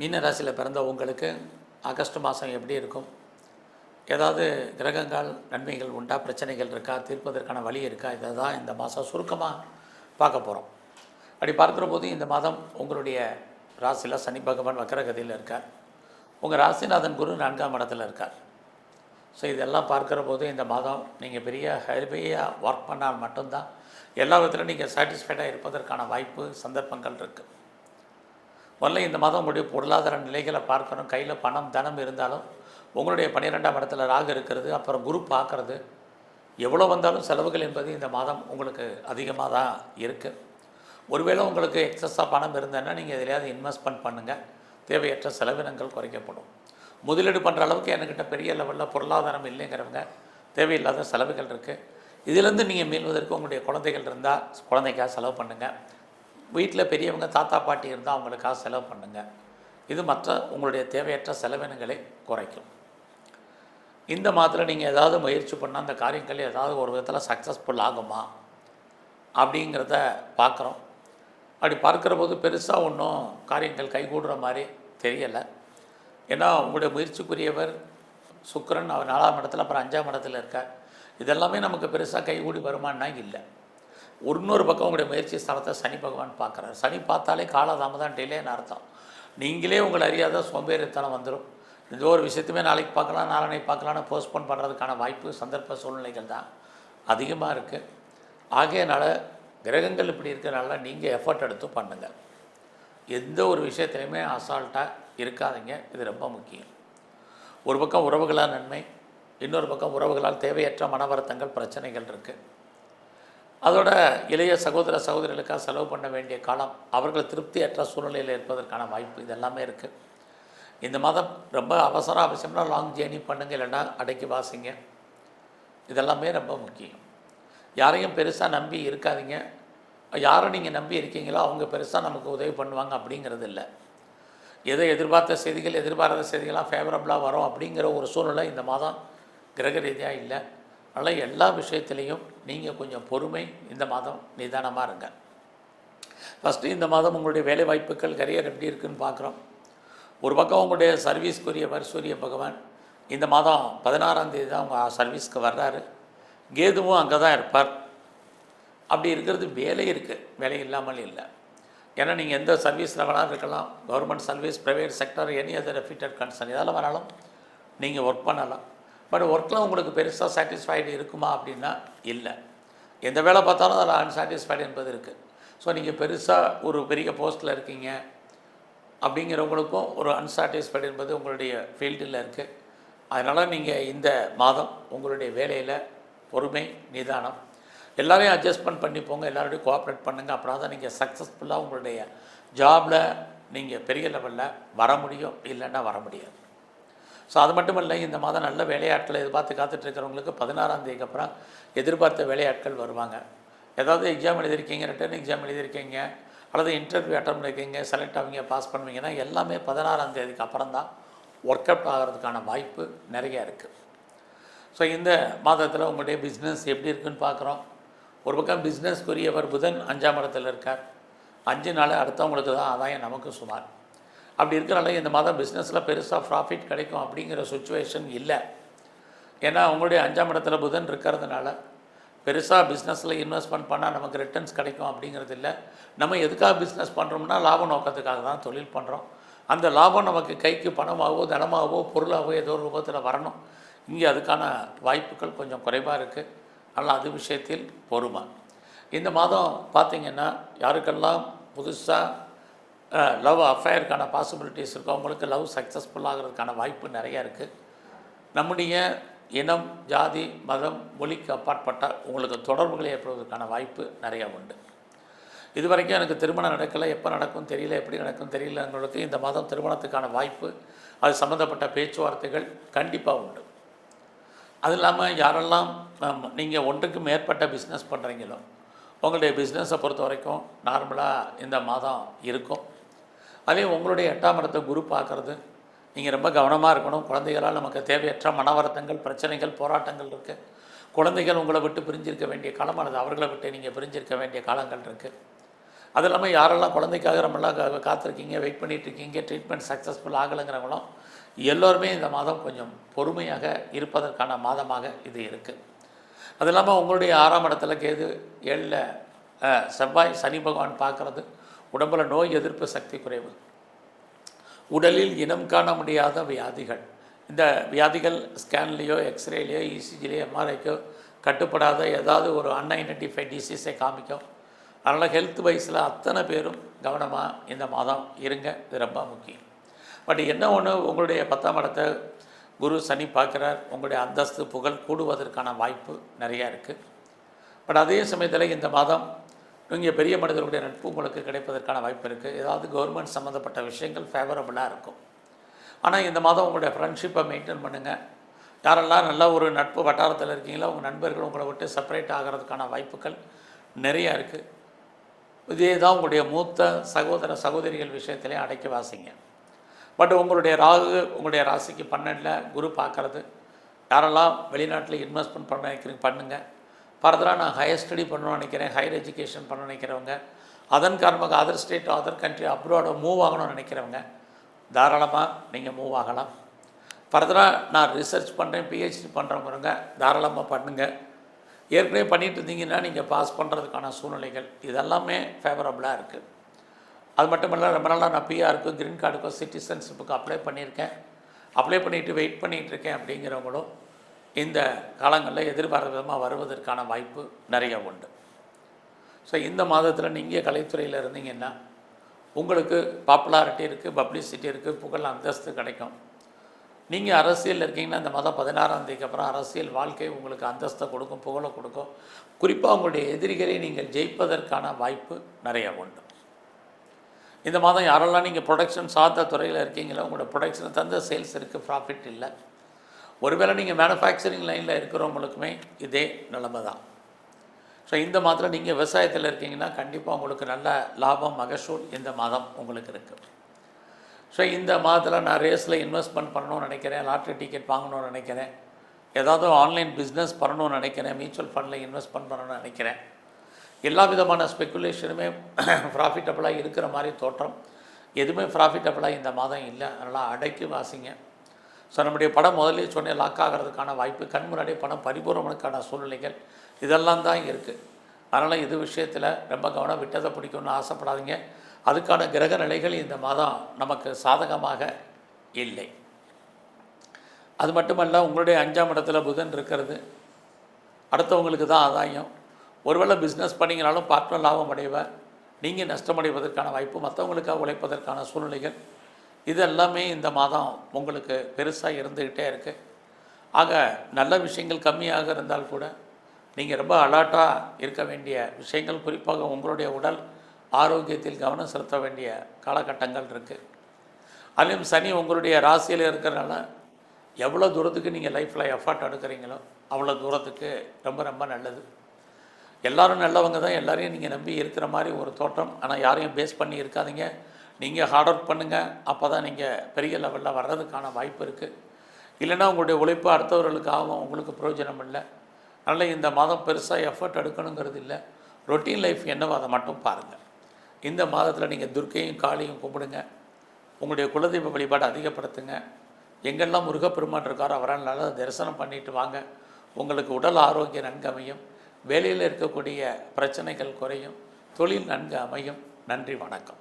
மீன ராசியில் பிறந்த உங்களுக்கு ஆகஸ்ட் மாதம் எப்படி இருக்கும்? ஏதாவது கிரகங்கள் நன்மைகள் உண்டா? பிரச்சனைகள் இருக்கா? தீர்ப்பதற்கான வழி இருக்கா? இதை தான் இந்த மாதம் சுருக்கமாக பார்க்க போகிறோம் அப்படி பார்க்குற போது இந்த மாதம் உங்களுடைய ராசியில் சனி பகவான் வக்கரகதியில் இருக்கார். உங்கள் ராசிநாதன் குரு நான்காம் இடத்துல இருக்கார். ஸோ இதெல்லாம் பார்க்குற போது இந்த மாதம் நீங்கள் பெரிய ஹெல்பியாக ஒர்க் பண்ணால் மட்டும்தான் எல்லா விதத்திலும் நீங்கள் சாட்டிஸ்ஃபைடாக இருப்பதற்கான வாய்ப்பு சந்தர்ப்பங்கள் இருக்குது முதல்ல இந்த மாதம் உங்களுடைய பொருளாதார நிலைகளை பார்க்கணும். கையில் பணம் தனம் இருந்தாலும் உங்களுடைய பன்னிரெண்டாம் இடத்துல ராகு இருக்கிறது அப்புறம் குரு பார்க்குறது. எவ்வளோ வந்தாலும் செலவுகள் என்பது இந்த மாதம் உங்களுக்கு அதிகமாக தான் இருக்குது ஒருவேளை உங்களுக்கு எக்ஸஸாக பணம் இருந்ததுன்னா நீங்கள் எதிலையாவது இன்வெஸ்ட்மெண்ட் பண்ணுங்கள் தேவையற்ற செலவினங்கள் குறைக்கப்படும். முதலீடு பண்ணுற அளவுக்கு என்கிட்ட பெரிய லெவலில் பொருளாதாரம் இல்லைங்கிறவங்க தேவையில்லாத செலவுகள் இருக்குது இதிலேருந்து நீங்கள் மீள்வதற்கு உங்களுடைய குழந்தைகள் இருந்தால் குழந்தைக்காக செலவு பண்ணுங்கள் வீட்டில் பெரியவங்க தாத்தா பாட்டி இருந்தால் அவங்களுக்காக செலவு பண்ணுங்கள் இது மற்ற உங்களுடைய தேவையற்ற செலவினங்களை குறைக்கும். இந்த மாதத்தில் நீங்கள் ஏதாவது முயற்சி பண்ணால் அந்த காரியங்கள் ஏதாவது ஒரு விதத்தில் சக்ஸஸ்ஃபுல் ஆகுமா? அப்படிங்கிறத பார்க்குறோம். அப்படி பார்க்குற போது பெருசாக ஒன்றும் காரியங்கள் கைகூடுற மாதிரி தெரியலை. ஏன்னா உங்களுடைய முயற்சிக்குரியவர் சுக்கரன் அவர் நாலாம் இடத்துல அப்புறம் அஞ்சாம் இடத்துல இருக்கார். இதெல்லாமே நமக்கு பெருசாக கைகூடி வருமானா இல்லை. இன்னொரு பக்கம் உங்களுடைய முயற்சி ஸ்தலத்தை சனி பகவான் பார்க்குறாரு. சனி பார்த்தாலே காலதாமதம் டிலேன்னு அர்த்தம். நீங்களே உங்களை அறியாத சோம்பேறித்தனம் வந்துடும் இந்த ஒரு விஷயத்துமே நாளைக்கு பார்க்கலாம் நாளனை பார்க்கலான்னு போஸ்ட்போன் பண்ணுறதுக்கான வாய்ப்பு சந்தர்ப்ப சூழ்நிலைகள் தான். அதிகமாக இருக்குது ஆகையனால கிரகங்கள் இப்படி இருக்கிறனால நீங்கள் எஃபர்ட் எடுத்து பண்ணுங்கள் எந்த ஒரு விஷயத்துலையுமே அசால்ட்டாக இருக்காதீங்க. இது ரொம்ப முக்கியம். ஒரு பக்கம் உறவுகளால் நன்மை இன்னொரு பக்கம் உறவுகளால் தேவையற்ற மனவருத்தங்கள் பிரச்சனைகள் இருக்குது அதோட இளைய சகோதர சகோதரிகளுக்காக செலவு பண்ண வேண்டிய காலம் அவர்கள் திருப்தியற்ற சூழ்நிலையில் இருப்பதற்கான வாய்ப்பு இதெல்லாமே இருக்குது இந்த மாதம் ரொம்ப அவசர அவசியம்னா லாங் ஜேர்னி பண்ணுங்கள் இல்லைன்னா அடைக்கி வாசிங்க. இதெல்லாமே ரொம்ப முக்கியம். யாரையும் பெருசாக நம்பி இருக்காதீங்க. யாரை நீங்கள் நம்பி இருக்கீங்களோ அவங்க பெருசாக நமக்கு உதவி பண்ணுவாங்க அப்படிங்கிறது இல்லை. எதை எதிர்பார்த்த செய்திகள் எதிர்பாராத செய்திகள்லாம் ஃபேவரபுளாக வரும் அப்படிங்கிற ஒரு சூழ்நிலை இந்த மாதம் கிரக ரீதியாக இல்லை. அதனால் எல்லா விஷயத்துலேயும் நீங்கள் கொஞ்சம் பொறுமை இந்த மாதம் நிதானமாக இருங்க. ஃபஸ்ட்டு இந்த மாதம் உங்களுடைய வேலை வாய்ப்புகள் கரியர் எப்படி இருக்குன்னு பார்க்குறோம் ஒரு பக்கம் உங்களுடைய சர்வீஸ்க்குரியவர் சூரிய பகவான் இந்த மாதம் பதினாறாம் தேதி தான் உங்கள் சர்வீஸ்க்கு வர்றாரு. கேதுவும் அங்கே தான் இருப்பார். அப்படி இருக்கிறது வேலை இருக்குது வேலை இல்லாமல் இல்லை. ஏன்னா நீங்கள் எந்த சர்வீஸில் வேணாலும் இருக்கலாம் government service private sector any other reputed concern இதெல்லாம் வேணாலும் நீங்கள் ஒர்க் பண்ணலாம். பட் ஒர்க்கில் உங்களுக்கு பெருசாக சாட்டிஸ்ஃபைடு இருக்குமா அப்படின்னா இல்லை. எந்த வேலை பார்த்தாலும் அதில் அன்சாட்டிஸ்ஃபைடு என்பது இருக்குது ஸோ நீங்கள் பெருசாக ஒரு பெரிய போஸ்ட்டில் இருக்கீங்க அப்படிங்கிறவங்களுக்கும் ஒரு அன்சாட்டிஸ்ஃபைடு என்பது உங்களுடைய ஃபீல்டில் இருக்குது அதனால் நீங்கள் இந்த மாதம் உங்களுடைய வேலையில் பொறுமை நிதானம் எல்லாரையும் அட்ஜஸ்ட்மெண்ட் பண்ணி போங்க எல்லாரோடையும் கோஆப்ரேட் பண்ணுங்கள் அப்படின்னா தான் நீங்கள் சக்ஸஸ்ஃபுல்லாக உங்களுடைய ஜாபில் நீங்கள் பெரிய லெவலில் வர முடியும் இல்லைன்னா வர முடியாது. ஸோ அது மட்டும் இல்லை இந்த மாதம் நல்ல வேலையாட்களை எதிர்பார்த்து காத்துட்ருக்கிறவங்களுக்கு பதினாறாம் தேதிக்கு அப்புறம் எதிர்பார்த்த வேலையாட்கள் வருவாங்க. ஏதாவது எக்ஸாம் எழுதியிருக்கீங்க ரிட்டர்ன் எக்ஸாம் எழுதியிருக்கீங்க அல்லது இன்டர்வியூ அட்டன் பண்ணியிருக்கீங்க செலக்ட் ஆவீங்க பாஸ் பண்ணுவீங்கன்னா எல்லாமே பதினாறாம் தேதிக்கு அப்புறம் தான் ஒர்க் அவுட் ஆகிறதுக்கான வாய்ப்பு நிறைய இருக்குது ஸோ இந்த மாதத்தில் உங்களுடைய பிஸ்னஸ் எப்படி இருக்குன்னு பார்க்குறோம். ஒரு பக்கம் பிஸ்னஸ்க்குரியவர் புதன் அஞ்சாம் இடத்துல இருக்கார். அஞ்சு நாள் அடுத்தவங்களுக்கு தான் ஆதாயம் நமக்கு சுமார். அப்படி இருக்கிறனால இந்த மாதம் பிஸ்னஸில் பெருசாக ப்ராஃபிட் கிடைக்கும் அப்படிங்கிற சுச்சுவேஷன் இல்லை. ஏன்னா உங்களுடைய அஞ்சாம் இடத்துல புதன் இருக்கிறதுனால பெருசாக பிஸ்னஸில் இன்வெஸ்ட்மெண்ட் பண்ணால் நமக்கு ரிட்டர்ன்ஸ் கிடைக்கும் அப்படிங்கிறது இல்லை. நம்ம எதுக்காக பிஸ்னஸ் பண்ணுறோம்னா லாப நோக்கத்துக்காக தான் தொழில் பண்ணுறோம் அந்த லாபம் நமக்கு கைக்கு பணமாகவோ தனமாகவோ பொருளாகவோ ஏதோ ஒரு ரூபத்தில் வரணும். இங்கே அதுக்கான வாய்ப்புகள் கொஞ்சம் குறைவாக இருக்குது ஆனால் அது விஷயத்தில் பொறுமை. இந்த மாதம் பார்த்திங்கன்னா யாருக்கெல்லாம் புதுசாக லவ் அஃபேருக்கான பாசிபிலிட்டிஸ் இருக்கும் அவங்களுக்கு லவ் சக்ஸஸ்ஃபுல் ஆகிறதுக்கான வாய்ப்பு நிறையா இருக்குது நம்முடைய இனம் ஜாதி மதம் மொழிக்கு அப்பாற்பட்ட உங்களுக்கு தொடர்புகளை ஏற்படுவதற்கான வாய்ப்பு நிறையா உண்டு. இது வரைக்கும் எனக்கு திருமணம் நடக்கலை. எப்போ நடக்கும் தெரியல எப்படி நடக்கும் தெரியலங்களுக்கு இந்த மாதம் திருமணத்துக்கான வாய்ப்பு அது சம்மந்தப்பட்ட பேச்சுவார்த்தைகள் கண்டிப்பாக உண்டு. அது இல்லாமல் யாரெல்லாம் நீங்கள் ஒன்றுக்கு மேற்பட்ட பிஸ்னஸ் பண்ணுறீங்களோ உங்களுடைய பிஸ்னஸை பொறுத்த வரைக்கும் நார்மலாக இந்த மாதம் இருக்கும். அதே உங்களுடைய எட்டாம் இடத்தை குரு பார்க்குறது. நீங்கள் ரொம்ப கவனமாக இருக்கணும். குழந்தைகளால் நமக்கு தேவையற்ற மனவரத்தங்கள் பிரச்சனைகள் போராட்டங்கள் இருக்குது குழந்தைகள் உங்களை விட்டு பிரிஞ்சிருக்க வேண்டிய காலமானது அவர்களை விட்டு நீங்கள் பிரிஞ்சிருக்க வேண்டிய காலங்கள் இருக்குது அது இல்லாமல் யாரெல்லாம் குழந்தைக்காக ரொம்பலாம் கா- காத்திருக்கீங்க வெயிட் பண்ணிகிட்ருக்கீங்க இருக்கீங்க ட்ரீட்மெண்ட் சக்ஸஸ்ஃபுல் ஆகலைங்கிறவங்களும் எல்லோருமே இந்த மாதம் கொஞ்சம் பொறுமையாக இருப்பதற்கான மாதமாக இது இருக்குது அது இல்லாமல் உங்களுடைய ஆறாம் இடத்துல கேது ஏழில் செவ்வாய் சனி பகவான் பார்க்குறது உடம்புல நோய் எதிர்ப்பு சக்தி குறைவு. உடலில் இனம் காண முடியாத வியாதிகள். இந்த வியாதிகள் ஸ்கேன்லேயோ எக்ஸ்ரேலையோ இசிஜிலேயோ எம்ஆர்ஐக்கோ கட்டுப்படாத ஏதாவது ஒரு அன்ஐடென்டிஃபை டிசீஸை காமிக்கும். அதனால் ஹெல்த் வைஸில் அத்தனை பேரும் கவனமாக இந்த மாதம் இருங்க. இது ரொம்ப முக்கியம். பட் என்ன ஒன்று உங்களுடைய பத்தாம் இடத்தை குரு சனி பார்க்குறார். உங்களுடைய அந்தஸ்து புகழ் கூடுவதற்கான வாய்ப்பு நிறையா இருக்குது பட் அதே சமயத்தில் இந்த மாதம் நீங்கள் பெரிய மனிதர்களுடைய நட்பு உங்களுக்கு கிடைப்பதற்கான வாய்ப்பு இருக்குது ஏதாவது கவர்மெண்ட் சம்மந்தப்பட்ட விஷயங்கள் ஃபேவரபுளாக இருக்கும். ஆனால் இந்த மாதம் உங்களுடைய ஃப்ரெண்ட்ஷிப்பை மெயின்டைன் பண்ணுங்கள் யாரெல்லாம் நல்ல ஒரு நட்பு வட்டாரத்தில் இருக்கீங்களோ உங்கள் நண்பர்கள் உங்களை விட்டு செப்பரேட் ஆகிறதுக்கான வாய்ப்புகள் நிறையா இருக்குது இதே தான் உங்களுடைய மூத்த சகோதர சகோதரிகள் விஷயத்திலே அடைக்க வாசிங்க. பட் உங்களுடைய ராகு உங்களுடைய ராசிக்கு பன்னெண்டில் குரு பார்க்குறது. யாரெல்லாம் வெளிநாட்டில் இன்வெஸ்ட்மெண்ட் பண்ண நினைக்கிறீங்க பண்ணுங்கள் ஃபர்தராக நான் ஹையர் ஸ்டடி பண்ணணும்னு நினைக்கிறேன் ஹையர் எஜுகேஷன் பண்ண நினைக்கிறவங்க அதன் காரணமாக other state other country abroad move ஆகணும்னு நினைக்கிறவங்க தாராளமாக நீங்கள் மூவ் ஆகலாம். ஃபர்தராக நான் ரிசர்ச் பண்ணுறேன் பிஹெச்டி பண்ணுறவங்க தாராளமாக பண்ணுங்கள் ஏற்கனவே பண்ணிட்டு இருந்தீங்கன்னா நீங்கள் பாஸ் பண்ணுறதுக்கான சூழ்நிலைகள் இதெல்லாமே ஃபேவரபுளாக இருக்குது அது மட்டும் இல்லை ரொம்ப நாளாக நான் பிஆருக்கோ க்ரீன் கார்டுக்கோ சிட்டிசன்ஷிப்புக்கு அப்ளை பண்ணியிருக்கேன். அப்ளை பண்ணிவிட்டு வெயிட் பண்ணிகிட்டு இருக்கேன் அப்படிங்கிறவங்களும் இந்த காலங்களில் எதிர்பார்த்த விதமாக வருவதற்கான வாய்ப்பு நிறைய உண்டு. ஸோ இந்த மாதத்தில் நீங்கள் கலைத்துறையில் இருந்தீங்கன்னா உங்களுக்கு பாப்புலாரிட்டி இருக்குது பப்ளிசிட்டி இருக்குது புகழ் அந்தஸ்து கிடைக்கும். நீங்கள் அரசியலில் இருக்கீங்கன்னா இந்த மாதம் பதினாறாம் தேதிக்கு அப்புறம் அரசியல் வாழ்க்கை உங்களுக்கு அந்தஸ்தை கொடுக்கும் புகழை கொடுக்கும். குறிப்பாக உங்களுடைய எதிரிகளை நீங்கள் ஜெயிப்பதற்கான வாய்ப்பு நிறைய உண்டு. இந்த மாதம் யாரெல்லாம் நீங்கள் ப்ரொடக்ஷன் சார்ந்த துறையில் இருக்கீங்களோ உங்களோட ப்ரொடக்ஷனை தந்த சேல்ஸ் இருக்குது ப்ராஃபிட் இல்லை. ஒருவேளை நீங்கள் மேனுஃபேக்சரிங் லைனில் இருக்கிறவங்களுக்குமே இதே நிலைமை தான் ஸோ இந்த மாதத்தில் நீங்கள் விவசாயத்தில் இருக்கீங்கன்னா கண்டிப்பாக உங்களுக்கு நல்ல லாபம் மகசூல் இந்த மாதம் உங்களுக்கு இருக்குது ஸோ இந்த மாதத்தில் நான் ரேஸில் இன்வெஸ்ட்மெண்ட் பண்ணணும்னு நினைக்கிறேன் லாட்ரி டிக்கெட் வாங்கணும்னு நினைக்கிறேன் ஏதாவது ஆன்லைன் பிஸ்னஸ் பண்ணணும்னு நினைக்கிறேன் மியூச்சுவல் ஃபண்டில் இன்வெஸ்ட்மெண்ட் பண்ணணும்னு நினைக்கிறேன். எல்லா விதமான ஸ்பெக்குலேஷனுமே ப்ராஃபிட்டபுளாக இருக்கிற மாதிரி தோற்றம். எதுவுமே ப்ராஃபிட்டபுளாக இந்த மாதம் இல்லை. அதனால் அடைக்கி வாசிங்க. ஸோ நம்முடைய படம் முதலே சொன்னேன் லாக் ஆகிறதுக்கான வாய்ப்பு கண் முன்னாடியே படம் பரிபூர்ணமனுக்கான சூழ்நிலைகள் இதெல்லாம் தான் இருக்குது அதனால் இது விஷயத்தில் ரொம்ப கவனம் விட்டதை பிடிக்கும்னு ஆசைப்படாதீங்க. அதுக்கான கிரக நிலைகள் இந்த மாதம் நமக்கு சாதகமாக இல்லை. அது மட்டுமல்ல உங்களுடைய அஞ்சாம் இடத்துல புதன் இருக்கிறது. அடுத்தவங்களுக்கு தான் ஆதாயம். ஒருவேளை பிஸ்னஸ் பண்ணிங்கனாலும் பார்ட்னர் லாபம் அடைவ நீங்கள் நஷ்டமடைவதற்கான வாய்ப்பு மற்றவங்களுக்காக உழைப்பதற்கான சூழ்நிலைகள் இது எல்லாமே இந்த மாதம் உங்களுக்கு பெருசாக இருந்துக்கிட்டே இருக்குது ஆக நல்ல விஷயங்கள் கம்மியாக இருந்தால் கூட நீங்கள் ரொம்ப அலர்ட்டாக இருக்க வேண்டிய விஷயங்கள் குறிப்பாக உங்களுடைய உடல் ஆரோக்கியத்தில் கவனம் செலுத்த வேண்டிய காலகட்டங்கள் இருக்குது அதுலேயும் சனி உங்களுடைய ராசியில் இருக்கிறனால எவ்வளோ தூரத்துக்கு நீங்கள் லைஃப்பில் எஃபர்ட் எடுக்கிறீங்களோ அவ்வளோ தூரத்துக்கு ரொம்ப ரொம்ப நல்லது. எல்லோரும் நல்லவங்க தான் எல்லோரையும் நீங்கள் நம்பி இருக்கிற மாதிரி ஒரு தோற்றம். ஆனால் யாரையும் பேஸ் பண்ணி இருக்காதீங்க. நீங்கள் ஹார்ட் ஒர்க் பண்ணுங்கள் அப்போ தான் நீங்கள் பெரிய லெவலில் வர்றதுக்கான வாய்ப்பு இருக்குது இல்லைனா உங்களுடைய உழைப்பு அடுத்தவர்களுக்கு ஆகும் உங்களுக்கு பிரயோஜனம் இல்லை. அதனால் இந்த மாதம் பெருசாக எஃபர்ட் எடுக்கணுங்கிறது இல்லை. ரொட்டீன் லைஃப் என்னவோ அதை மட்டும் பாருங்கள் இந்த மாதத்தில் நீங்கள் துர்க்கையும் காளியும் கும்பிடுங்க. உங்களுடைய குலதெய்வ வழிபாடு அதிகப்படுத்துங்க. எங்கெல்லாம் முருகப்பெருமான் இருக்காரோ அவரால் நல்லா தரிசனம் பண்ணிட்டு வாங்க. உங்களுக்கு உடல் ஆரோக்கியம் நன்கு அமையும். வேலையில் இருக்கக்கூடிய பிரச்சனைகள் குறையும். தொழில் நன்கு அமையும். நன்றி வணக்கம்.